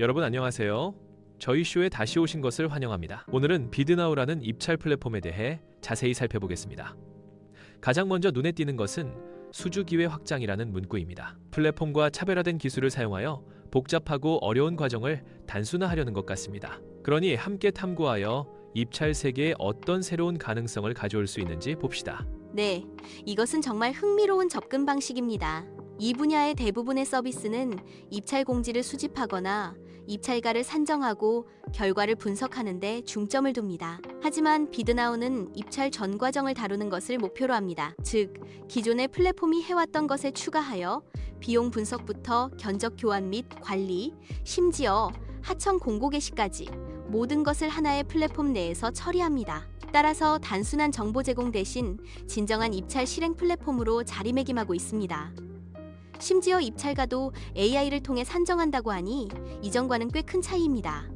여러분 안녕하세요. 저희 쇼에 다시 오신 것을 환영합니다. 오늘은 비드나우라는 입찰 플랫폼에 대해 자세히 살펴보겠습니다. 가장 먼저 눈에 띄는 것은 수주 기회 확장이라는 문구입니다. 플랫폼과 차별화된 기술을 사용하여 복잡하고 어려운 과정을 단순화하려는 것 같습니다. 그러니 함께 탐구하여 입찰 세계에 어떤 새로운 가능성을 가져올 수 있는지 봅시다. 네, 이것은 정말 흥미로운 접근 방식입니다. 이 분야의 대부분의 서비스는 입찰 공지를 수집하거나 입찰가를 산정하고 결과를 분석하는 데 중점을 둡니다. 하지만 비드나우는 입찰 전 과정을 다루는 것을 목표로 합니다. 즉, 기존의 플랫폼이 해왔던 것에 추가하여 비용 분석부터 견적 교환 및 관리, 심지어 하청 공고 게시까지 모든 것을 하나의 플랫폼 내에서 처리합니다. 따라서 단순한 정보 제공 대신 진정한 입찰 실행 플랫폼으로 자리매김하고 있습니다. 심지어 입찰가도 AI를 통해 산정한다고 하니 이전과는 꽤 큰 차이입니다.